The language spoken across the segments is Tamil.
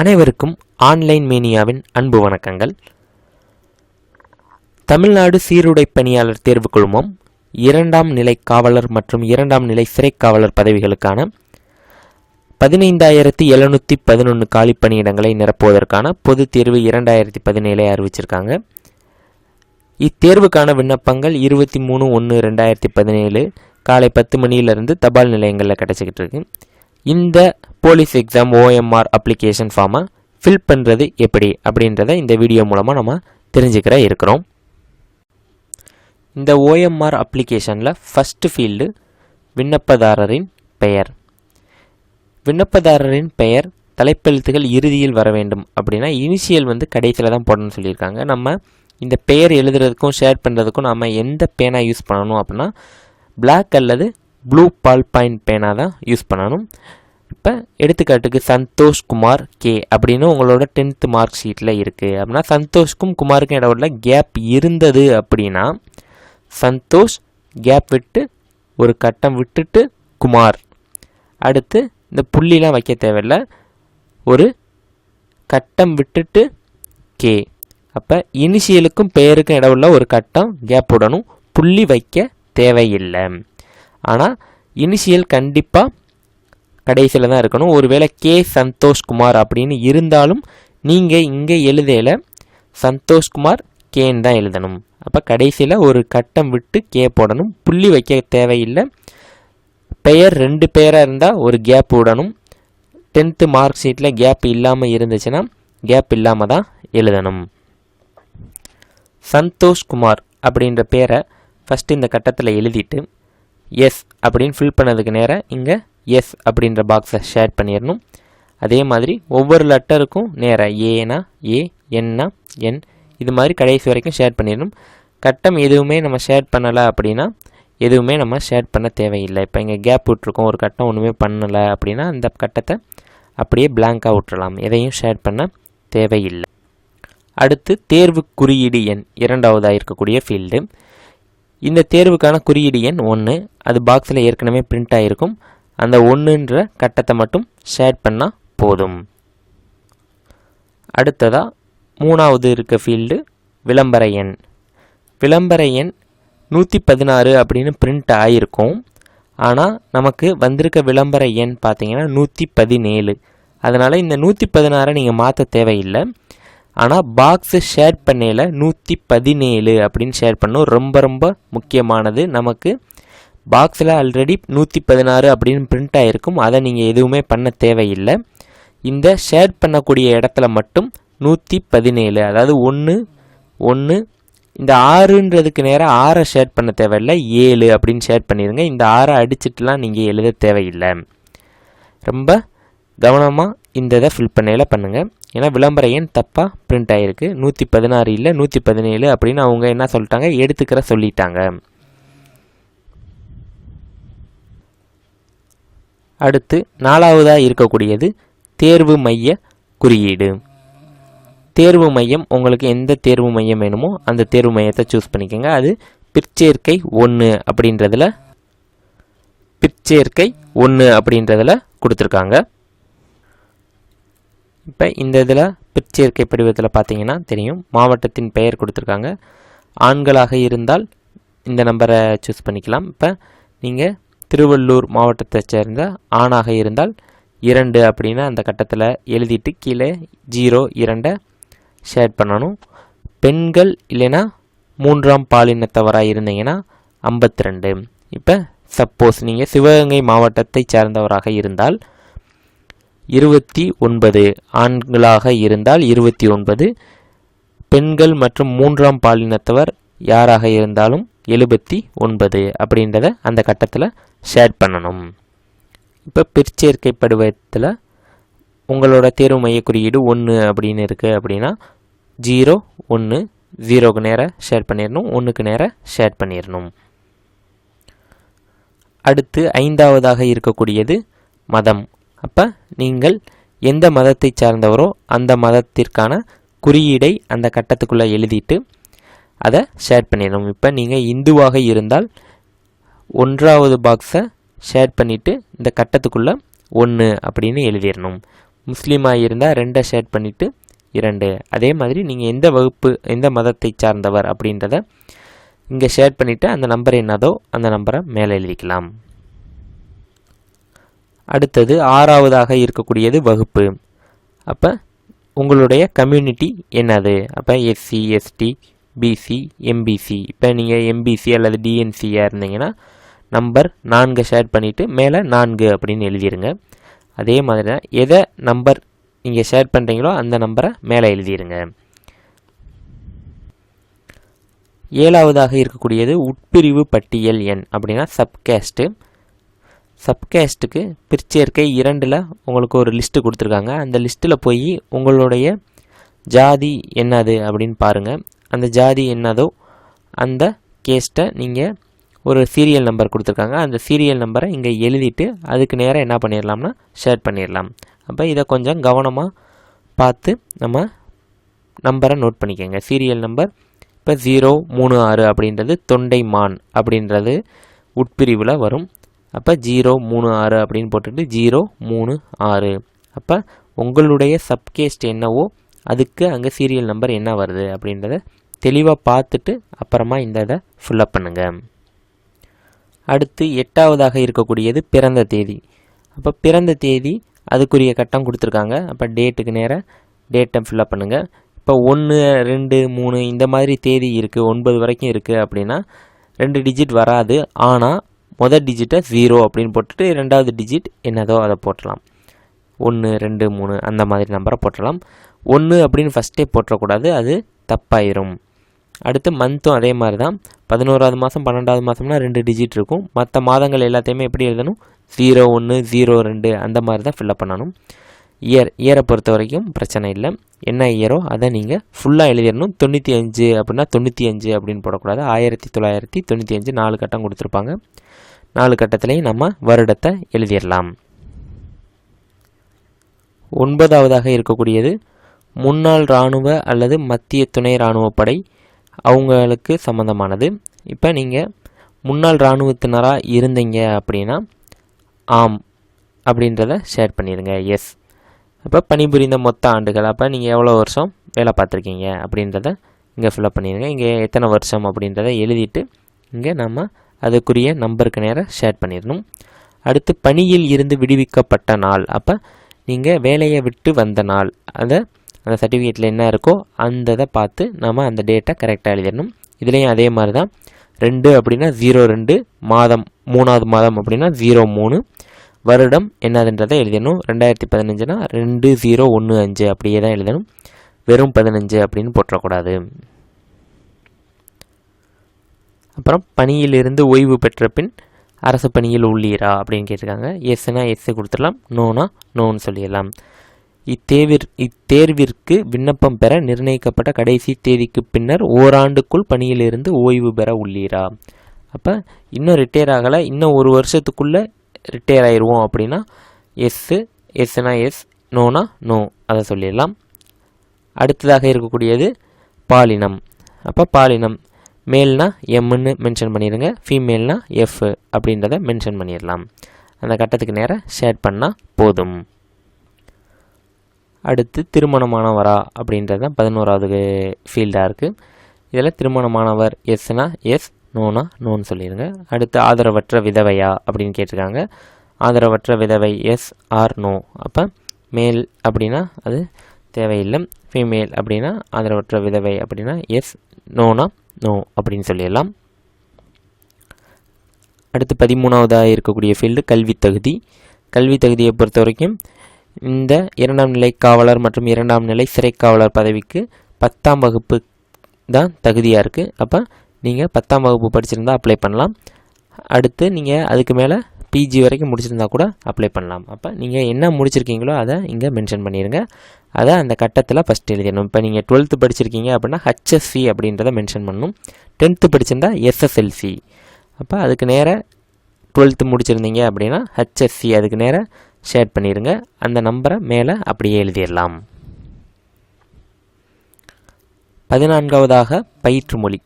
அனைவருக்கும் ஆன்லைன் மேனியாவின் அன்பு வணக்கங்கள். தமிழ்நாடு சீருடை பணியாளர் தேர்வு குழுமம் இரண்டாம் நிலை காவலர் மற்றும் இரண்டாம் நிலை சிறை காவலர் பதவிகளுக்கான பதினைந்தாயிரத்தி எழுநூற்றி பதினொன்று காலி பணியிடங்களை நிரப்புவதற்கான பொது தேர்வு இரண்டாயிரத்தி பதினேழை அறிவிச்சிருக்காங்க. இத்தேர்வுக்கான விண்ணப்பங்கள் இருபத்தி மூணு ஒன்று ரெண்டாயிரத்தி பதினேழு காலை பத்து மணியிலிருந்து தபால் நிலையங்களில் கிடச்சிக்கிட்டு இருக்கு. இந்த போலீஸ் எக்ஸாம் ஓஎம்ஆர் அப்ளிகேஷன் ஃபார்மை ஃபில் பண்ணுறது எப்படி அப்படின்றத இந்த வீடியோ மூலமாக நம்ம தெரிஞ்சுக்கிற இருக்கிறோம். இந்த ஓஎம்ஆர் அப்ளிகேஷனில் ஃபஸ்ட்டு ஃபீல்டு விண்ணப்பதாரரின் பெயர். விண்ணப்பதாரரின் பெயர் தலைப்பெழுத்துகள் இறுதியில் வர வேண்டும் அப்படின்னா இனிஷியல் வந்து கடைசியில் தான் போடணும்னு சொல்லியிருக்காங்க. நம்ம இந்த பெயர் எழுதுறதுக்கும் ஷேர் பண்ணுறதுக்கும் நம்ம எந்த பேனா யூஸ் பண்ணணும் அப்படின்னா பிளாக் அல்லது ப்ளூ பால் பாயிண்ட் பேனா தான் யூஸ் பண்ணணும். இப்போ எடுத்துக்காட்டுக்கு சந்தோஷ் குமார் கே அப்படின்னு உங்களோட டென்த்து மார்க் ஷீட்டில் இருக்குது அப்படின்னா சந்தோஷ்க்கும் குமாருக்கும் இடவுல கேப் இருந்தது அப்படின்னா சந்தோஷ் கேப் விட்டு ஒரு கட்டம் விட்டுட்டு குமார். அடுத்து இந்த புள்ளிலாம் வைக்க தேவையில்ல. ஒரு கட்டம் விட்டுட்டு கே அப்போ இனிஷியலுக்கும் பெயருக்கும் இடவுள்ள ஒரு கட்டம் கேப் விடணும். புள்ளி வைக்க தேவையில்லை. ஆனால் இனிஷியல் கண்டிப்பாக கடைசியில் தான் இருக்கணும். ஒருவேளை கே. சந்தோஷ்குமார் அப்படின்னு இருந்தாலும் நீங்கள் இங்கே எழுதையில் சந்தோஷ்குமார் கேன்னு தான் எழுதணும். அப்போ கடைசியில் ஒரு கட்டம் விட்டு கே போடணும். புள்ளி வைக்க தேவையில்லை. பெயர் ரெண்டு பேராக இருந்தால் ஒரு கேப் விடணும். டென்த்து மார்க் ஷீட்டில் கேப் இல்லாமல் இருந்துச்சுன்னா கேப் இல்லாமல் தான் எழுதணும். சந்தோஷ்குமார் அப்படின்ற பேரை ஃபஸ்ட்டு இந்த கட்டத்தில் எழுதிட்டு எஸ் அப்படின்னு ஃபில் பண்ணதுக்கு நேராக இங்கே எஸ் அப்படின்ற பாக்ஸை ஷேர் பண்ணிடணும். அதே மாதிரி ஒவ்வொரு லெட்டருக்கும் நேராக ஏனா ஏ என்னா என் இது மாதிரி கடைசி வரைக்கும் ஷேர் பண்ணிடணும். கட்டம் எதுவுமே நம்ம ஷேர் பண்ணலை அப்படின்னா எதுவுமே நம்ம ஷேர் பண்ண தேவையில்லை. இப்போ இங்கே கேப் விட்ருக்கோம் ஒரு கட்டம் ஒன்றுமே பண்ணலை அப்படின்னா அந்த கட்டத்தை அப்படியே பிளாங்காக விட்டுறலாம். எதையும் ஷேர் பண்ண தேவையில்லை. அடுத்து தேர்வு குறியீடு எண் இரண்டாவதாக இருக்கக்கூடிய ஃபீல்டு இந்த தேர்வுக்கான குறியீடு எண் ஒன்று அது பாக்ஸில் ஏற்கனவே பிரிண்ட் ஆகிருக்கும் அந்த ஒன்றுன்ற கட்டத்தை மட்டும் ஷேர் பண்ணால் போதும். அடுத்ததாக மூணாவது இருக்க ஃபீல்டு விளம்பர எண். விளம்பர எண் நூற்றி பதினாறு அப்படின்னு பிரிண்ட் ஆகிருக்கும் ஆனால் நமக்கு வந்திருக்க விளம்பர எண் பார்த்திங்கன்னா நூற்றி பதினேழு அதனால் இந்த நூற்றி பதினாறை நீங்கள் மாற்ற தேவையில்லை. ஆனால் பாக்ஸு ஷேர் பண்ணையில் நூற்றி பதினேழு அப்படின்னு ஷேர் பண்ணோம். ரொம்ப ரொம்ப முக்கியமானது நமக்கு. பாக்ஸில் ஆல்ரெடி நூற்றி பதினாறு அப்படின்னு பிரிண்ட் ஆகிருக்கும் அதை நீங்கள் எதுவுமே பண்ண தேவையில்லை. இந்த ஷேர் பண்ணக்கூடிய இடத்துல மட்டும் நூற்றி பதினேழு அதாவது ஒன்று ஒன்று இந்த ஆறுன்றதுக்கு நேராக ஆறை ஷேர் பண்ண தேவையில்லை. ஏழு அப்படின்னு ஷேர் பண்ணிடுங்க இந்த ஆறை அடிச்சிட்டுலாம் நீங்கள் எழுத தேவையில்லை. ரொம்ப கவனமாக இந்த இதை ஃபில் பண்ணையில் பண்ணுங்கள் ஏன்னா விளம்பர எண் தப்பாக பிரிண்ட் ஆகிருக்கு நூற்றி பதினாறு இல்லை நூற்றி பதினேழு அப்படின்னு அவங்க என்ன சொல்லிட்டாங்க? எடுத்துக்கிற சொல்லிட்டாங்க. அடுத்து நாலாவதாக இருக்கக்கூடியது தேர்வு மைய குறியீடு. தேர்வு மையம் உங்களுக்கு எந்த தேர்வு மையம் வேணுமோ அந்த தேர்வு மையத்தை சூஸ் பண்ணிக்கோங்க. அது பிற்சேர்க்கை ஒன்று அப்படின்றதில் பிற்சேர்க்கை ஒன்று அப்படின்றதில் கொடுத்துருக்காங்க. இப்போ இந்த இதில் பிற்சேர்க்கை படிவத்தில் பார்த்தீங்கன்னா தெரியும். மாவட்டத்தின் பெயர் கொடுத்துருக்காங்க. ஆண்களாக இருந்தால் இந்த நம்பரை சூஸ் பண்ணிக்கலாம். இப்போ நீங்கள் திருவள்ளூர் மாவட்டத்தை சேர்ந்த ஆணாக இருந்தால் இரண்டு அப்படின்னு அந்த கட்டத்தில் எழுதிட்டு கீழே ஜீரோ இரண்டை ஷேர் பண்ணணும். பெண்கள் இல்லைன்னா மூன்றாம் பாலினத்தவராக இருந்தீங்கன்னா ஐம்பத்தி ரெண்டு இப்போ சப்போஸ் நீங்கள் சிவகங்கை மாவட்டத்தை சேர்ந்தவராக இருந்தால் இருபத்தி ஒன்பது ஆண்களாக இருந்தால் இருபத்தி ஒன்பது பெண்கள் மற்றும் மூன்றாம் பாலினத்தவர் யாராக இருந்தாலும் எழுபத்தி ஒன்பது அப்படின்றத அந்த கட்டத்தில் ஷேர் பண்ணணும். இப்போ பிற்சேர்க்கை படுவத்தில் உங்களோட தேர்வு மைய குறியீடு ஒன்று அப்படின்னு இருக்குது அப்படின்னா ஜீரோ ஒன்று ஜீரோக்கு நேராக ஷேர் பண்ணிடணும் ஒன்றுக்கு நேராக ஷேர் பண்ணிடணும் அடுத்து ஐந்தாவதாக இருக்கக்கூடியது மதம். அப்போ நீங்கள் எந்த மதத்தை சார்ந்தவரோ அந்த மதத்திற்கான குறியீடை அந்த கட்டத்துக்குள்ளே எழுதிட்டு அதை ஷேர் பண்ணிடணும். இப்போ நீங்கள் இந்துவாக இருந்தால் ஒன்றாவது பாக்ஸை ஷேர் பண்ணிவிட்டு இந்த கட்டத்துக்குள்ளே ஒன்று அப்படின்னு எழுதிடணும். முஸ்லீமாக இருந்தால் ரெண்டை ஷேர் பண்ணிவிட்டு இரண்டு. அதே மாதிரி நீங்கள் எந்த வகுப்பு எந்த மதத்தை சார்ந்தவர் அப்படின்றத இங்கே ஷேர் பண்ணிவிட்டு அந்த நம்பர் என்னதோ அந்த நம்பரை மேலே எழுதிக்கலாம். அடுத்தது ஆறாவதாக இருக்கக்கூடியது வகுப்பு. அப்போ உங்களுடைய கம்யூனிட்டி என்னது? அப்போ எஸ்சி எஸ்டி பிசி எம்பிசி இப்போ நீங்கள் எம்பிசி அல்லது டிஎன்சியாக இருந்தீங்கன்னா நம்பர் நான்கு ஷேர் பண்ணிவிட்டு மேலே நான்கு அப்படின்னு எழுதிருங்க. அதே மாதிரி தான் எதை நம்பர் நீங்கள் ஷேர் பண்ணுறீங்களோ அந்த நம்பரை மேலே எழுதிருங்க. ஏழாவதாக இருக்கக்கூடியது உட்பிரிவு பட்டியல் எண் அப்படின்னா சப்கேஸ்ட்டு சப்கேஸ்ட்டுக்கு பிற்சேர்க்கை இரண்டில் உங்களுக்கு ஒரு லிஸ்ட்டு கொடுத்துருக்காங்க. அந்த லிஸ்ட்டில் போய் உங்களுடைய ஜாதி என்னது அப்படின்னு பாருங்கள் அந்த ஜாதி என்னதோ அந்த கேஸ்ட்டை நீங்கள் ஒரு சீரியல் நம்பர் கொடுத்துருக்காங்க. அந்த சீரியல் நம்பரை இங்கே எழுதிட்டு அதுக்கு நேராக என்ன பண்ணிடலாம்னா ஷேர் பண்ணிடலாம் அப்போ இதை கொஞ்சம் கவனமாக பார்த்து நம்ம நம்பரை நோட் பண்ணிக்கோங்க. சீரியல் நம்பர் இப்போ ஜீரோ மூணு ஆறு அப்படின்றது தொண்டை மான் அப்படின்றது உட்பிரிவில் வரும். அப்போ ஜீரோ மூணு ஆறு அப்படின்னு போட்டுட்டு ஜீரோ மூணு ஆறு. அப்போ உங்களுடைய சப்கேஸ்ட் என்னவோ அதுக்கு அங்கே சீரியல் நம்பர் என்ன வருது அப்படின்றத தெளிவாக பார்த்துட்டு அப்புறமா இந்த இதை ஃபுல்லப் பண்ணுங்கள் அடுத்து எட்டாவதாக இருக்கக்கூடியது பிறந்த தேதி. அப்போ பிறந்த தேதி அதுக்குரிய கட்டம் கொடுத்துருக்காங்க. அப்போ டேட்டுக்கு நேராக டேட்டை ஃபில்லப் பண்ணுங்கள் இப்போ ஒன்று ரெண்டு மூணு இந்த மாதிரி தேதி இருக்குது ஒன்பது வரைக்கும் இருக்குது அப்படின்னா ரெண்டு டிஜிட் வராது. ஆனால் மொதல் டிஜிட்டை ஜீரோ அப்படின்னு போட்டுட்டு ரெண்டாவது டிஜிட் என்னதோ அதை போட்டலாம். ஒன்று ரெண்டு மூணு அந்த மாதிரி நம்பரை போட்டலாம். ஒன்று அப்படின்னு ஃபஸ்ட்டே போட்டக்கூடாது அது தப்பாயிரும். அடுத்து மந்த்தும் அதே மாதிரி தான். பதினோராவது மாதம் பன்னெண்டாவது மாதம்னா ரெண்டு டிஜிட் இருக்கும். மற்ற மாதங்கள் எல்லாத்தையுமே எப்படி எழுதணும்? ஜீரோ ஒன்று ஜீரோ ரெண்டு அந்த மாதிரி தான் ஃபில்லப் பண்ணணும். இயர் இயரை பொறுத்த வரைக்கும் பிரச்சனை இல்லை. என்ன இயரோ அதை நீங்கள் ஃபுல்லாக எழுதிடணும். தொண்ணூற்றி அஞ்சு அப்படின்னா தொண்ணூற்றி அஞ்சு அப்படின்னு போடக்கூடாது. ஆயிரத்தி தொள்ளாயிரத்தி தொண்ணூற்றி அஞ்சு நாலு கட்டம் கொடுத்துருப்பாங்க. நாலு கட்டத்திலையும் நம்ம வருடத்தை எழுதிடலாம். ஒன்பதாவதாக இருக்கக்கூடியது முன்னாள் இராணுவ அல்லது மத்திய துணை இராணுவப்படை அவங்களுக்கு சம்மந்தமானது இப்போ நீங்கள் முன்னாள் இராணுவத்தினராக இருந்தீங்க அப்படின்னா ஆம் அப்படின்றத ஷேர் பண்ணிடுங்க. எஸ் அப்போ பணிபுரிந்த மொத்த ஆண்டுகள் அப்போ நீங்கள் எவ்வளோ வருஷம் வேலை பார்த்துருக்கீங்க அப்படின்றத இங்கே ஃபில்அப் பண்ணிடுங்க. இங்கே எத்தனை வருஷம் அப்படின்றத எழுதிட்டு இங்கே நம்ம அதுக்குரிய நம்பருக்கு நேராக ஷேர் பண்ணிடணும் அடுத்து பணியில் இருந்து விடுவிக்கப்பட்ட நாள். அப்போ நீங்கள் வேலையை விட்டு வந்த நாள். அதை அந்த சர்டிஃபிகேட்டில் என்ன இருக்கோ அந்த இதை பார்த்து நம்ம அந்த டேட்டை கரெக்டாக எழுதிடணும் இதுலேயும் அதே மாதிரி தான் ரெண்டு அப்படின்னா ஜீரோ ரெண்டு மாதம் மூணாவது மாதம் அப்படின்னா ஜீரோ மூணு. வருடம் என்னதுன்றதை எழுதணும் ரெண்டாயிரத்தி பதினஞ்சுனா ரெண்டு ஜீரோ ஒன்று அஞ்சு அப்படியே தான் எழுதணும். வெறும் பதினஞ்சு அப்படின்னு போட்டக்கூடாது அப்புறம் பணியிலிருந்து ஓய்வு பெற்ற பின் அரசு பணியில் உள்ளீரா அப்படின்னு கேட்டிருக்காங்க. எஸ்னா எஸ்ஸு கொடுத்துடலாம். நோனா நோன்னு சொல்லிடலாம். இத்தேவிற் இத்தேர்விற்கு விண்ணப்பம் பெற நிர்ணயிக்கப்பட்ட கடைசி தேதிக்கு பின்னர் ஓராண்டுக்குள் பணியிலிருந்து ஓய்வு பெற உள்ளீரா? அப்போ இன்னும் ரிட்டையர் ஆகலை. இன்னும் ஒரு வருஷத்துக்குள்ளே ரிட்டையர் ஆயிடுவோம் அப்படின்னா எஸ்ஸு எஸ்னா எஸ் நோனா நோ அதை சொல்லிடலாம். அடுத்ததாக இருக்கக்கூடியது பாலினம். அப்போ பாலினம் மேல்னா எம்முன்னு மென்ஷன் பண்ணிடுங்க ஃபீமேல்னா எஃப் அப்படின்றத மென்ஷன் பண்ணிடலாம் அந்த கட்டத்துக்கு நேராக ஷேர் பண்ணால் போதும். அடுத்து திருமணமானவரா அப்படின்றது தான் பதினோராவது ஃபீல்டாக இருக்குது இதில் திருமணமானவர் எஸ்னா எஸ் நோனா நோன்னு சொல்லிடுங்க அடுத்து ஆதரவற்ற விதவையா அப்படின்னு கேட்டிருக்காங்க. ஆதரவற்ற விதவை எஸ் ஆர் நோ அப்போ மேல் அப்படின்னா அது தேவையில்லை. ஃபீமேல் அப்படின்னா ஆதரவற்ற விதவை அப்படின்னா எஸ் நோனா நோ அப்படின்னு சொல்லிடலாம். அடுத்து பதிமூணாவதாக இருக்கக்கூடிய ஃபீல்டு கல்வி தகுதி. கல்வி தகுதியை பொறுத்த வரைக்கும் இந்த இரண்டாம் நிலை காவலர் மற்றும் இரண்டாம் நிலை சிறை காவலர் பதவிக்கு பத்தாம் வகுப்பு தான் தகுதியாக இருக்குது அப்போ நீங்கள் பத்தாம் வகுப்பு படிச்சிருந்தால் அப்ளை பண்ணலாம். அடுத்து நீங்கள் அதுக்கு மேலே பிஜி வரைக்கும் முடிச்சிருந்தா கூட அப்ளை பண்ணலாம். அப்போ நீங்கள் என்ன முடிச்சிருக்கீங்களோ அதை இங்கே மென்ஷன் பண்ணிடுங்க அதை அந்த கட்டத்தில் ஃபஸ்ட் எழுதிடணும். இப்போ நீங்கள் டுவெல்த்து படிச்சிருக்கீங்க அப்படின்னா ஹச்எஸ்சி அப்படின்றத மென்ஷன் பண்ணணும். டென்த்து படிச்சிருந்தா எஸ்எஸ்எல்சி அப்போ அதுக்கு நேராக டுவெல்த்து முடிச்சிருந்தீங்க அப்படின்னா ஹச்எஸ்சி அதுக்கு நேராக ஷேர் பண்ணிடுங்க அந்த நம்பரை மேலே அப்படியே எழுதிடலாம். பதினான்காவதாக பயிற்று மொழி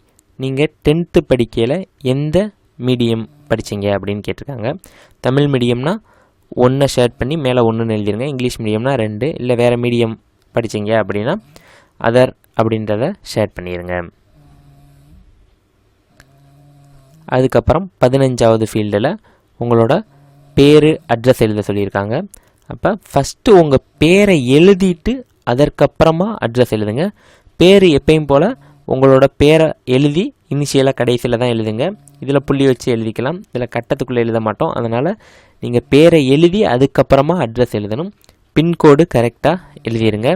நீங்கள் டென்த்து படிக்கையில் எந்த மீடியம் படிச்சீங்க அப்படின்னு கேட்டிருக்காங்க. தமிழ் மீடியம்னா ஒன்றை ஷேர் பண்ணி மேலே ஒன்றுன்னு எழுதிருங்க. இங்கிலீஷ் மீடியம்னா ரெண்டு இல்லை வேறு மீடியம் படித்தீங்க அப்படின்னா அதர் அப்படின்றத ஷேர் பண்ணிடுங்க அதுக்கப்புறம் பதினஞ்சாவது ஃபீல்டில் உங்களோட பேர் அட்ரஸ் எழுத சொல்லியிருக்காங்க. அப்போ ஃபஸ்ட்டு உங்கள் பேரை எழுதிட்டு அதற்கப்புறமா அட்ரஸ் எழுதுங்க. பேர் எப்பயும் போல் உங்களோட பேரை எழுதி இனிஷியலாக கடைசியில் தான் எழுதுங்க. இதில் புள்ளி வச்சு எழுதிக்கலாம். இதில் கட்டத்துக்குள்ளே எழுத மாட்டோம். அதனால் நீங்கள் பேரை எழுதி அதுக்கப்புறமா அட்ரஸ் எழுதணும். பின்கோடு கரெக்டாக எழுதிடுங்க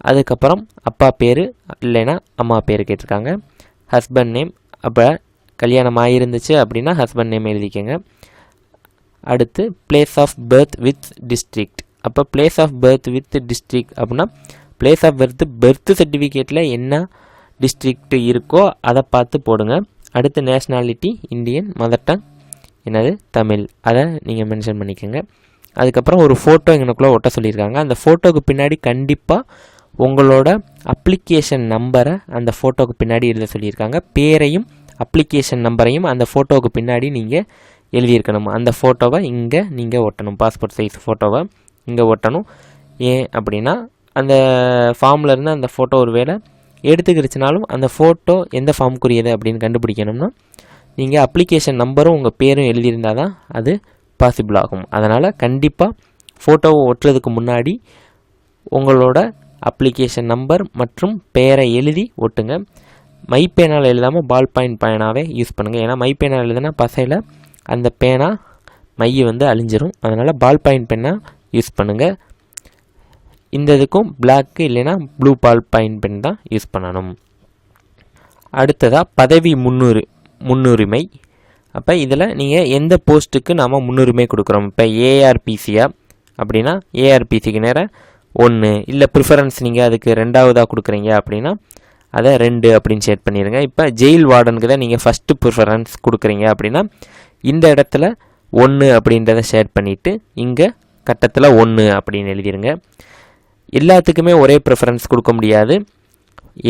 அதுக்கப்புறம் அப்பா பேர் இல்லைன்னா அம்மா பேர் கேட்டிருக்காங்க. ஹஸ்பண்ட் நேம் அப்போ கல்யாணம் ஆகிருந்துச்சு அப்படின்னா ஹஸ்பண்ட் நேம் எழுதிக்கோங்க. அடுத்து place of birth with district அப்போ place of birth with district அப்படின்னா பிளேஸ் ஆஃப் பர்த் பர்த் சர்டிஃபிகேட்டில் என்ன டிஸ்ட்ரிக்ட் இருக்கோ அதை பார்த்து போடுங்க. அடுத்து நேஷ்னாலிட்டி இந்தியன் மதர் டங் என்னது? தமிழ். அதை நீங்கள் மென்ஷன் பண்ணிக்கோங்க. அதுக்கப்புறம் ஒரு ஃபோட்டோ எங்களுக்குள்ளே ஒட்ட சொல்லியிருக்காங்க. அந்த ஃபோட்டோவுக்கு பின்னாடி கண்டிப்பாக உங்களோட அப்ளிகேஷன் நம்பரை அந்த ஃபோட்டோக்கு பின்னாடி எழுத சொல்லியிருக்காங்க. பேரையும் அப்ளிகேஷன் நம்பரையும் அந்த ஃபோட்டோவுக்கு பின்னாடி நீங்கள் எழுதியிருக்கணும். அந்த ஃபோட்டோவை இங்கே நீங்கள் ஒட்டணும். பாஸ்போர்ட் சைஸ் ஃபோட்டோவை இங்கே ஒட்டணும். ஏன் அப்படின்னா அந்த ஃபார்ம்லேருந்து அந்த ஃபோட்டோ ஒரு வேளை எடுத்துக்கிடுச்சுனாலும் அந்த ஃபோட்டோ எந்த ஃபார்முக்குரியது அப்படின்னு கண்டுபிடிக்கணும்னா நீங்கள் அப்ளிகேஷன் நம்பரும் உங்கள் பேரும் எழுதியிருந்தால் தான் அது பாசிபிள் ஆகும். அதனால் கண்டிப்பாக ஃபோட்டோவை ஒட்டுறதுக்கு முன்னாடி உங்களோட அப்ளிகேஷன் நம்பர் மற்றும் பெயரை எழுதி ஒட்டுங்க. மை பேனால் எழுதாமல் பால் பாயிண்ட் பேனாவே யூஸ் பண்ணுங்கள் ஏன்னா மை பேனால் எழுதுனா பசையில் அந்த பேனா மை வந்து அழிஞ்சிரும். அதனால் பால் பாயிண்ட் பென்னாக யூஸ் பண்ணுங்கள் இந்த இதுக்கும் பிளாக்கு இல்லைன்னா ப்ளூ பால் பாயிண்ட் பென் தான் யூஸ் பண்ணணும். அடுத்ததாக பதவி முன்னுரி முன்னுரிமை. அப்போ இதில் நீங்கள் எந்த போஸ்ட்டுக்கு நாம் முன்னுரிமை கொடுக்குறோம்? இப்போ ஏஆர்பிசியா அப்படின்னா ஏஆர்பிசிக்கு நேராக ஒன்று இல்லை ப்ரிஃபரன்ஸ் நீங்கள் அதுக்கு ரெண்டாவதாக கொடுக்குறீங்க அப்படின்னா அதை ரெண்டு அப்படின்னு செட் பண்ணிடுங்க இப்போ ஜெயில் வார்டனுக்கு தான் நீங்கள் ஃபஸ்ட்டு ப்ரிஃபரன்ஸ் கொடுக்குறீங்க அப்படின்னா இந்த இடத்துல ஒன்று அப்படின்றத ஷேர் பண்ணிவிட்டு இங்கே கட்டத்தில் ஒன்று அப்படின்னு எழுதிடுங்க எல்லாத்துக்குமே ஒரே ப்ரிஃபரன்ஸ் கொடுக்க முடியாது.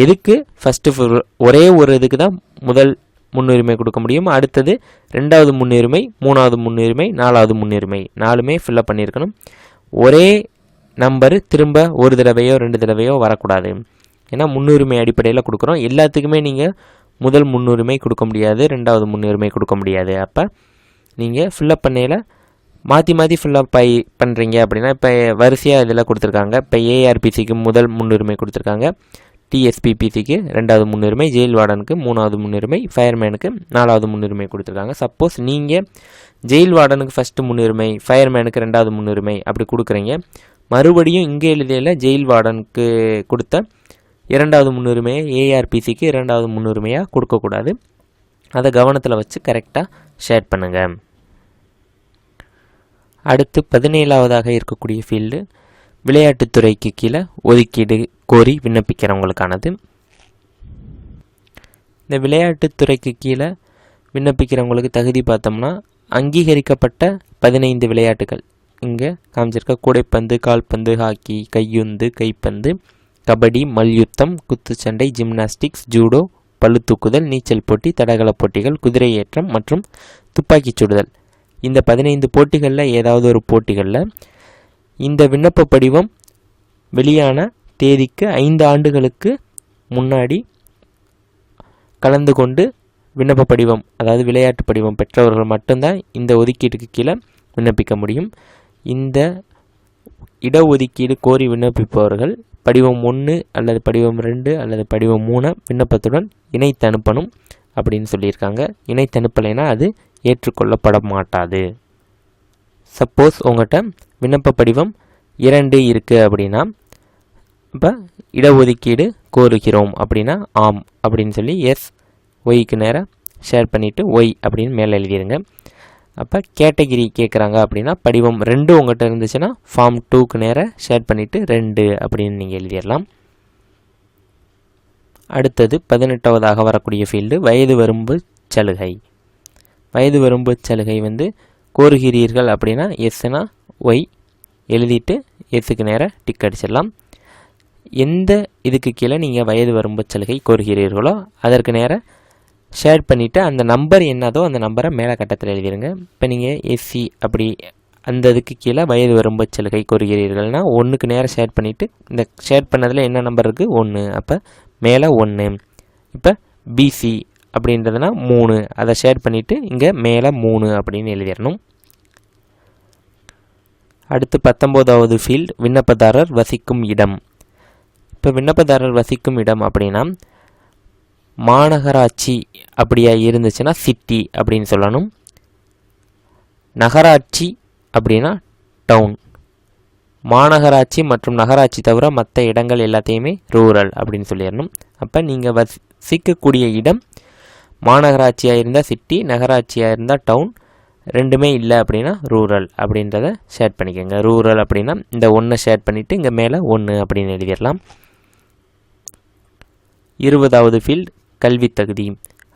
எதுக்கு? ஃபஸ்ட்டு ஒரே ஒரு இதுக்கு தான் முதல் முன்னுரிமை கொடுக்க முடியும். அடுத்தது ரெண்டாவது முன்னுரிமை மூணாவது முன்னுரிமை நாலாவது முன்னுரிமை நாலுமே ஃபில்லப் பண்ணியிருக்கணும். ஒரே நம்பரு திரும்ப ஒரு தடவையோ ரெண்டு தடவையோ வரக்கூடாது. ஏன்னா முன்னுரிமை அடிப்படையில் கொடுக்குறோம். எல்லாத்துக்குமே நீங்கள் முதல் முன்னுரிமை கொடுக்க முடியாது ரெண்டாவது முன்னுரிமை கொடுக்க முடியாது. அப்போ நீங்கள் ஃபில்லப் பண்ணையில் மாற்றி மாற்றி ஃபுல்லாக பை பண்ணுறீங்க அப்படின்னா இப்போ வரிசையாக இதில் கொடுத்துருக்காங்க. இப்போ ஏஆர்பிசிக்கு முதல் முன்னுரிமை கொடுத்துருக்காங்க. டிஎஸ்பிபிசிக்கு ரெண்டாவது முன்னுரிமை ஜெயில் வார்டனுக்கு மூணாவது முன்னுரிமை ஃபயர்மேனுக்கு நாலாவது முன்னுரிமை கொடுத்துருக்காங்க. சப்போஸ் நீங்கள் ஜெயில் வார்டனுக்கு ஃபஸ்ட்டு முன்னுரிமை ஃபயர்மேனுக்கு ரெண்டாவது முன்னுரிமை அப்படி கொடுக்குறீங்க. மறுபடியும் இங்கே எழுதியில் ஜெயில் வார்டனுக்கு கொடுத்த இரண்டாவது முன்னுரிமையை ஏஆர்பிசிக்கு இரண்டாவது முன்னுரிமையாக கொடுக்கக்கூடாது. அதை கவனத்தில் வச்சு கரெக்டாக ஷேர் பண்ணுங்கள் அடுத்து பதினேழாவதாக இருக்கக்கூடிய ஃபீல்டு விளையாட்டுத்துறைக்கு கீழே ஒதுக்கீடு கோரி விண்ணப்பிக்கிறவங்களுக்கானது. இந்த விளையாட்டுத்துறைக்கு கீழே விண்ணப்பிக்கிறவங்களுக்கு தகுதி பார்த்தோம்னா அங்கீகரிக்கப்பட்ட பதினைந்து விளையாட்டுகள். இங்கே காமிச்சிருக்க கூடைப்பந்து கால்பந்து ஹாக்கி கையுந்து கைப்பந்து கபடி மல்யுத்தம் குத்துச்சண்டை ஜிம்னாஸ்டிக்ஸ் ஜூடோ பளுதூக்குதல் நீச்சல் போட்டி தடகள போட்டிகள் குதிரை ஏற்றம் மற்றும் துப்பாக்கிச் சுடுதல். இந்த பதினைந்து போட்டிகளில் ஏதாவது ஒரு போட்டிகளில் இந்த விண்ணப்ப படிவம் வெளியான தேதிக்கு ஐந்து ஆண்டுகளுக்கு முன்னாடி கலந்து கொண்டு விண்ணப்ப படிவம் அதாவது விளையாட்டு படிவம் பெற்றவர்கள் மட்டும்தான் இந்த ஒதுக்கீட்டுக்கு கீழே விண்ணப்பிக்க முடியும். இந்த இடஒதுக்கீடு கோரி விண்ணப்பிப்பவர்கள் படிவம் ஒன்று அல்லது படிவம் ரெண்டு அல்லது படிவம் மூணு விண்ணப்பத்துடன் இணைத்து அனுப்பணும் அப்படின்னு சொல்லியிருக்காங்க. இணைத்து அனுப்பலைன்னா அது ஏற்றுக்கொள்ளப்பட மாட்டாது சப்போஸ் உங்கள்கிட்ட விண்ணப்ப படிவம் இரண்டு இருக்குது அப்படின்னா இப்போ இடஒதுக்கீடு கோருகிறோம் அப்படின்னா ஆம் அப்படின்னு சொல்லி எஸ் ஒய்க்கு நேராக ஷேர் பண்ணிவிட்டு ஒய் அப்படின்னு மேலே எழுதிடுங்க அப்போ கேட்டகிரி கேட்குறாங்க அப்படின்னா படிவம் ரெண்டு உங்கள்கிட்ட இருந்துச்சுன்னா ஃபார்ம் டூக்கு நேராக ஷேர் பண்ணிவிட்டு ரெண்டு அப்படின்னு நீங்கள் எழுதிடலாம். அடுத்தது பதினெட்டாவதாக வரக்கூடிய ஃபீல்டு வயது வரம்பு சலுகை. வயது வரம்பு சலுகை வந்து கோருகிறீர்கள் அப்படின்னா எஸ்னா ஒய் எழுதிட்டு எஸ்ஸுக்கு நேராக டிக் அடிச்சிடலாம். எந்த இதுக்கு கீழே நீங்கள் வயது வரம்பு சலுகை கோருகிறீர்களோ அதற்கு நேராக ஷேர் பண்ணிவிட்டு அந்த நம்பர் என்னதோ அந்த நம்பரை மேலே கட்டத்தில் எழுதிடுங்க இப்போ நீங்கள் எஸ்சி அப்படி அந்த இதுக்கு கீழே வயது வரம்பு சலுகை கோருகிறீர்கள்னா ஒன்றுக்கு நேரம் ஷேர் பண்ணிவிட்டு இந்த ஷேர் பண்ணதில் என்ன நம்பர் இருக்குது ஒன்று அப்போ மேலே ஒன்று இப்போ பிசி அப்படின்றதுனா மூணு. அதை ஷேர் பண்ணிவிட்டு இங்கே மேலே மூணு அப்படின்னு எழுதிடணும். அடுத்து பத்தொம்போதாவது ஃபீல்ட் விண்ணப்பதாரர் வசிக்கும் இடம். இப்போ விண்ணப்பதாரர் வசிக்கும் இடம் அப்படின்னா மாநகராட்சி அப்படியா இருந்துச்சுன்னா சிட்டி அப்படின்னு சொல்லணும். நகராட்சி அப்படின்னா டவுன் மாநகராட்சி மற்றும் நகராட்சி தவிர மற்ற இடங்கள் எல்லாத்தையுமே ரூரல் அப்படின்னு சொல்லிடணும். அப்போ நீங்கள் வசிக்கக்கூடிய இடம் மாநகராட்சியாக இருந்தால் சிட்டி நகராட்சியாக இருந்தால் டவுன் ரெண்டுமே இல்லை அப்படின்னா ரூரல் அப்படின்றத ஷேர் பண்ணிக்கோங்க. ரூரல் அப்படின்னா இந்த ஒன்றை ஷேர் பண்ணிவிட்டு இங்கே மேலே ஒன்று அப்படின்னு எழுதிடலாம். இருபதாவது ஃபீல்ட் கல்வி தகுதி.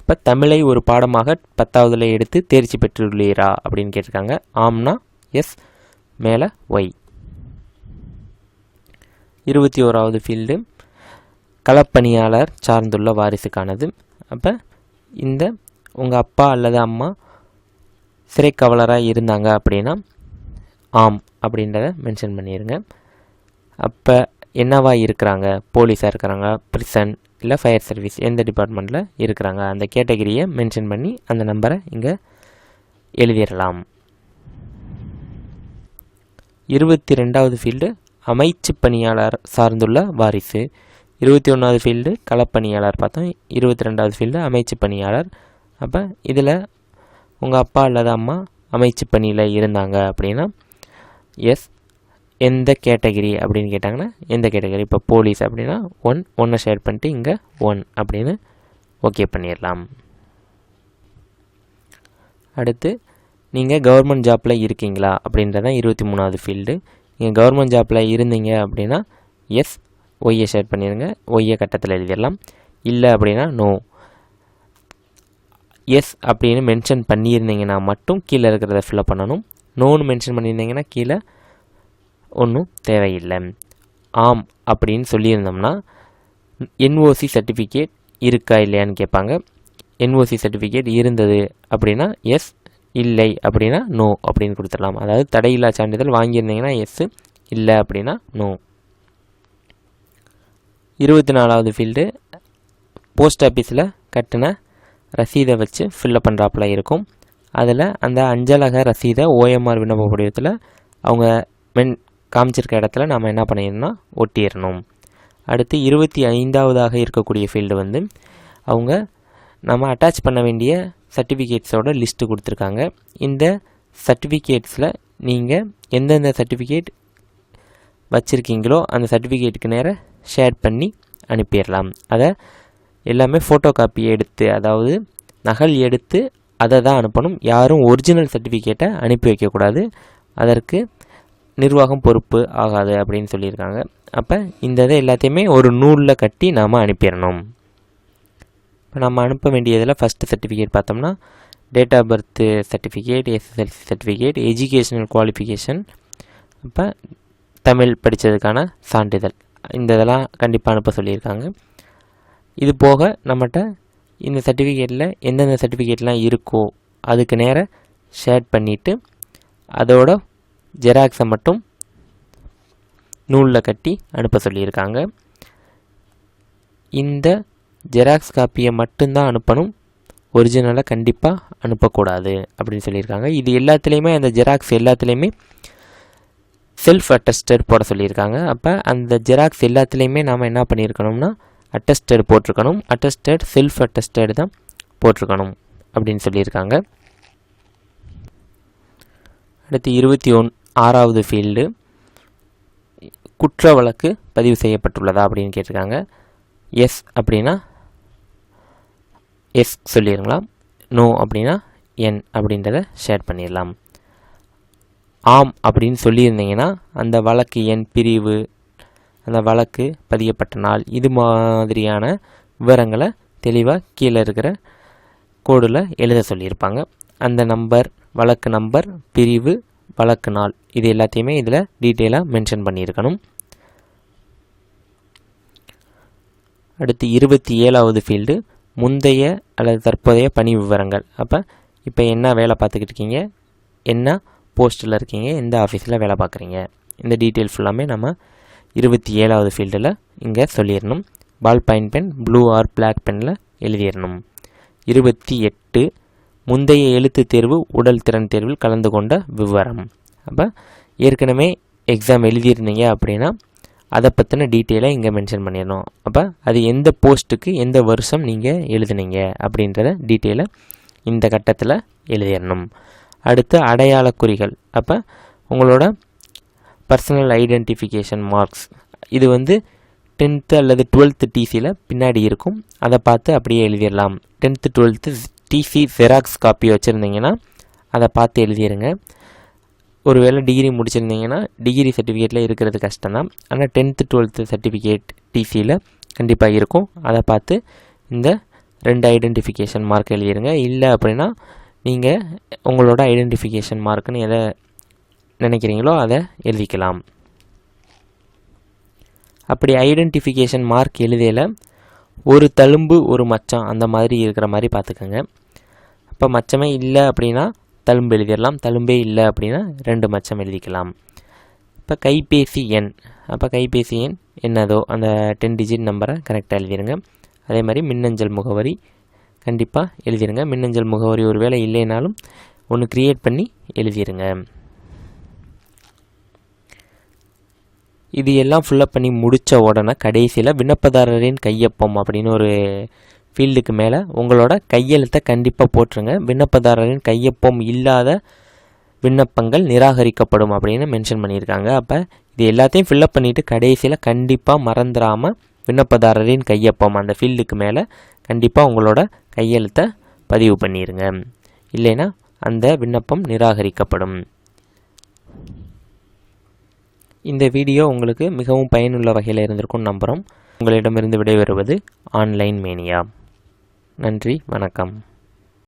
அப்போ தமிழை ஒரு பாடமாக பத்தாவதில் எடுத்து தேர்ச்சி பெற்றுள்ளீரா அப்படின்னு கேட்டிருக்காங்க. ஆம்னா எஸ் மேலே ஒய் இருபத்தி ஓராவது ஃபீல்டு களப்பணியாளர் சார்ந்துள்ள வாரிசுக்கானது. அப்போ இந்த உங்கள் அப்பா அல்லது அம்மா சிறைக்கவலராக இருந்தாங்க அப்படின்னா ஆம் அப்படின்றத மென்ஷன் பண்ணிடுங்க அப்போ என்னவா இருக்கிறாங்க? போலீஸாக இருக்கிறாங்க ப்ரிசன் இல்லை ஃபயர் சர்வீஸ் எந்த டிபார்ட்மெண்ட்டில் இருக்கிறாங்க? அந்த கேட்டகரியை மென்ஷன் பண்ணி அந்த நம்பரை இங்கே எழுதிடலாம். இருபத்தி ரெண்டாவது ஃபீல்டு அமைச்சு பணியாளர் சார்ந்துள்ள வாரிசு. இருபத்தி ஒன்றாவது ஃபீல்டு களப்பணியாளர் பார்த்தோம் இருபத்தி ரெண்டாவது ஃபீல்டு அமைச்சு பணியாளர். அப்போ இதில் உங்கள் அப்பா அல்லது அம்மா அமைச்சு பணியில் இருந்தாங்க அப்படின்னா எஸ் எந்த கேட்டகிரி அப்படின்னு கேட்டாங்கன்னா எந்த கேட்டகரி? இப்போ போலீஸ் அப்படின்னா ஒன் ஒன்றை ஷேர் பண்ணிட்டு இங்கே ஒன் அப்படின்னு ஓகே பண்ணிடலாம். அடுத்து நீங்கள் கவர்மெண்ட் ஜாப்பில் இருக்கீங்களா அப்படின்றதான் இருபத்தி மூணாவது ஃபீல்டு நீங்கள் கவர்மெண்ட் ஜாப்பில் இருந்தீங்க அப்படின்னா எஸ் ஒய்யை ஷேர் பண்ணிடுங்க ஒய்யை கட்டத்தில் எழுதிடலாம். இல்லை அப்படின்னா நோ எஸ் அப்படின்னு மென்ஷன் பண்ணியிருந்தீங்கன்னா மட்டும் கீழே இருக்கிறத ஃபில்அப் பண்ணணும். நோன்னு மென்ஷன் பண்ணியிருந்தீங்கன்னா கீழே ஒன்றும் தேவையில்லை. ஆம் அப்படின்னு சொல்லியிருந்தோம்னா என்ஓசி சர்டிஃபிகேட் இருக்கா இல்லையான்னு கேட்பாங்க. என்ஓசி சர்டிஃபிகேட் இருந்தது அப்படின்னா எஸ் இல்லை அப்படின்னா நோ அப்படின்னு கொடுத்துடலாம். அதாவது தடையில்லா சான்றிதழ் வாங்கியிருந்தீங்கன்னா எஸ்ஸு இல்லை அப்படின்னா நோ இருபத்தி நாலாவது ஃபீல்டு போஸ்ட் ஆஃபீஸில் கட்டின ரசீதை வச்சு ஃபில்லப் பண்ணுறாப்புல இருக்கும். அதில் அந்த அஞ்சலக ரசீதை ஓஎம்ஆர் விண்ணப்ப படிவத்தில் அவங்க மென் காமிச்சிருக்க இடத்துல நாம் என்ன பண்ணிடணும்னா ஒட்டிடணும். அடுத்து இருபத்தி ஐந்தாவதாக இருக்கக்கூடிய ஃபீல்டு வந்து அவங்க நம்ம அட்டாச் பண்ண வேண்டிய சர்டிஃபிகேட்ஸோட லிஸ்ட்டு கொடுத்துருக்காங்க. இந்த சர்டிஃபிகேட்ஸில் நீங்கள் எந்தெந்த சர்டிஃபிகேட் வச்சுருக்கீங்களோ அந்த சர்டிஃபிகேட்டுக்கு நேராக ஷேர் பண்ணி அனுப்பிடலாம். அதை எல்லாமே ஃபோட்டோ காப்பி எடுத்து அதாவது நகல் எடுத்து அதை தான் அனுப்பணும். யாரும் ஒரிஜினல் சர்டிஃபிகேட்டை அனுப்பி வைக்கக்கூடாது. அதற்கு நிர்வாகம் பொறுப்பு ஆகாது அப்படின்னு சொல்லியிருக்காங்க. அப்போ இந்த இதை எல்லாத்தையுமே ஒரு நூலில் கட்டி நாம் அனுப்பிடணும். இப்போ நம்ம அனுப்ப வேண்டியதில் ஃபஸ்ட்டு சர்டிஃபிகேட் பார்த்தோம்னா date of birth certificate SSLC certificate educational qualification அப்போ தமிழ் படித்ததுக்கான சான்றிதழ். இந்த இதெல்லாம் கண்டிப்பாக அனுப்ப சொல்லியிருக்காங்க. இது போக நம்மகிட்ட இந்த சர்டிஃபிகேட்டில் எந்தெந்த சர்டிஃபிகேட்லாம் இருக்கோ அதுக்கு நேராக ஷேர் பண்ணிவிட்டு அதோட ஜெராக்ஸை மட்டும் நூலில் கட்டி அனுப்ப சொல்லியிருக்காங்க. இந்த ஜெராக்ஸ் காப்பியை மட்டும்தான் அனுப்பணும். ஒரிஜினலாக கண்டிப்பாக அனுப்பக்கூடாது அப்படின்னு சொல்லியிருக்காங்க. இது எல்லாத்துலேயுமே அந்த ஜெராக்ஸ் எல்லாத்துலேயுமே செல்ஃப் அட்டஸ்டட் போட சொல்லியிருக்காங்க. அப்போ அந்த ஜெராக்ஸ் எல்லாத்துலேயுமே நாம் என்ன பண்ணியிருக்கணும்னா அட்டஸ்டட் போட்டிருக்கணும். அட்டஸ்டட் செல்ஃப் அட்டஸ்டட் தான் போட்டிருக்கணும் அப்படின்னு சொல்லியிருக்காங்க. அடுத்து இருபத்தி ஒன் ஆறாவது ஃபீல்டு குற்ற வழக்கு பதிவு செய்யப்பட்டுள்ளதா அப்படின்னு கேட்டிருக்காங்க. எஸ் அப்படின்னா எஸ் சொல்லிடுங்களா நோ அப்படின்னா என் அப்படின்றத ஷேர் பண்ணிடலாம். ஆம் அப்படின்னு சொல்லியிருந்தீங்கன்னா அந்த வழக்கு எண் பிரிவு அந்த வழக்கு பதியப்பட்ட நாள் இது மாதிரியான விவரங்களை தெளிவாக கீழே இருக்கிற கோடில் எழுத சொல்லியிருப்பாங்க. அந்த நம்பர் வழக்கு நம்பர் பிரிவு வழக்கு நாள் இது எல்லாத்தையுமே இதில் டீட்டெயிலாக மென்ஷன் பண்ணியிருக்கணும். அடுத்து இருபத்தி ஏழாவது ஃபீல்டு முந்தைய அல்லது தற்போதைய பணி விவரங்கள். அப்போ இப்போ என்ன வேலை பார்த்துக்கிட்டு இருக்கீங்க? என்ன போஸ்ட்டில் இருக்கீங்க எந்த ஆஃபீஸில் வேலை பார்க்குறீங்க. இந்த டீட்டெயில் ஃபுல்லாமே நம்ம இருபத்தி ஏழாவது ஃபீல்டில் இங்கே சொல்லிடணும். Ball point pen blue or black பெனில் எழுதிடணும். இருபத்தி எட்டு முந்தைய எழுத்து தேர்வு உடல் திறன் தேர்வில் கலந்து கொண்ட விவரம். அப்போ ஏற்கனவே எக்ஸாம் எழுதியிருந்தீங்க அப்படின்னா அதை பற்றின டீட்டெயிலை இங்கே மென்ஷன் பண்ணிடணும். அப்போ அது எந்த போஸ்ட்டுக்கு எந்த வருஷம் நீங்கள் எழுதுனீங்க அப்படின்றத டீட்டெயிலை இந்த கட்டத்தில் எழுதிடணும். அடுத்து அடையாள குறிகள் அப்போ உங்களோட பர்சனல் ஐடென்டிஃபிகேஷன் மார்க்ஸ் இது வந்து டென்த்து அல்லது டுவெல்த்து டிசியில் பின்னாடி இருக்கும். அதை பார்த்து அப்படியே எழுதிடலாம். Tenth twelfth TC xerox copy வச்சுருந்தீங்கன்னா அதை பார்த்து எழுதிடுங்க ஒருவேளை டிகிரி முடிச்சிருந்தீங்கன்னா டிகிரி சர்டிஃபிகேட்டில் இருக்கிறது கஷ்டம்தான். ஆனால் டென்த்து டுவெல்த்து சர்டிஃபிகேட் டிசியில் கண்டிப்பாக இருக்கும். அதை பார்த்து இந்த ரெண்டு ஐடென்டிஃபிகேஷன் மார்க் எழுதிடுங்க இல்லை அப்படின்னா நீங்கள் உங்களோட ஐடென்டிஃபிகேஷன் மார்க்குன்னு எதை நினைக்கிறீங்களோ அதை எழுதிக்கலாம். அப்படி ஐடென்டிஃபிகேஷன் மார்க் எழுதையில் ஒரு தழும்பு ஒரு மச்சம் அந்த மாதிரி இருக்கிற மாதிரி பார்த்துக்கோங்க. அப்போ மச்சமே இல்லை அப்படின்னா தழும்பு எழுதிடலாம். தழும்பே இல்லை அப்படின்னா ரெண்டு மச்சம் எழுதிக்கலாம். இப்போ கைபேசி எண். அப்போ கைபேசி எண் என்னதோ அந்த டென் டிஜிட் நம்பரை கரெக்டாக எழுதிடுங்க அதே மாதிரி மின்னஞ்சல் முகவரி கண்டிப்பாக எழுதிடுங்க மின்னஞ்சல் முகவரி ஒரு வேலை இல்லைனாலும் ஒன்று க்ரியேட் பண்ணி எழுதிடுங்க இது எல்லாம் ஃபுல்லப் பண்ணி முடித்த உடனே கடைசியில் விண்ணப்பதாரரின் கையொப்பம் அப்படின்னு ஒரு ஃபீல்டுக்கு மேலே உங்களோட கையெழுத்தை கண்டிப்பாக போட்டுருங்க. விண்ணப்பதாரரின் கையொப்பம் இல்லாத விண்ணப்பங்கள் நிராகரிக்கப்படும் அப்படின்னு மென்ஷன் பண்ணியிருக்காங்க. அப்போ இது எல்லாத்தையும் ஃபில்லப் பண்ணிவிட்டு கடைசியில் கண்டிப்பாக மறந்துடாமல் விண்ணப்பதாரரின் கையொப்பம் அந்த ஃபீல்டுக்கு மேலே கண்டிப்பாக உங்களோட கையெழுத்தை பதிவு பண்ணிடுங்க இல்லைன்னா அந்த விண்ணப்பம் நிராகரிக்கப்படும். இந்த வீடியோ உங்களுக்கு மிகவும் பயனுள்ள வகையில் இருந்திருக்கும் நம்புகிறோம் உங்களிடமிருந்து விடைபெறுவது ஆன்லைன் மேனியா. நன்றி வணக்கம்.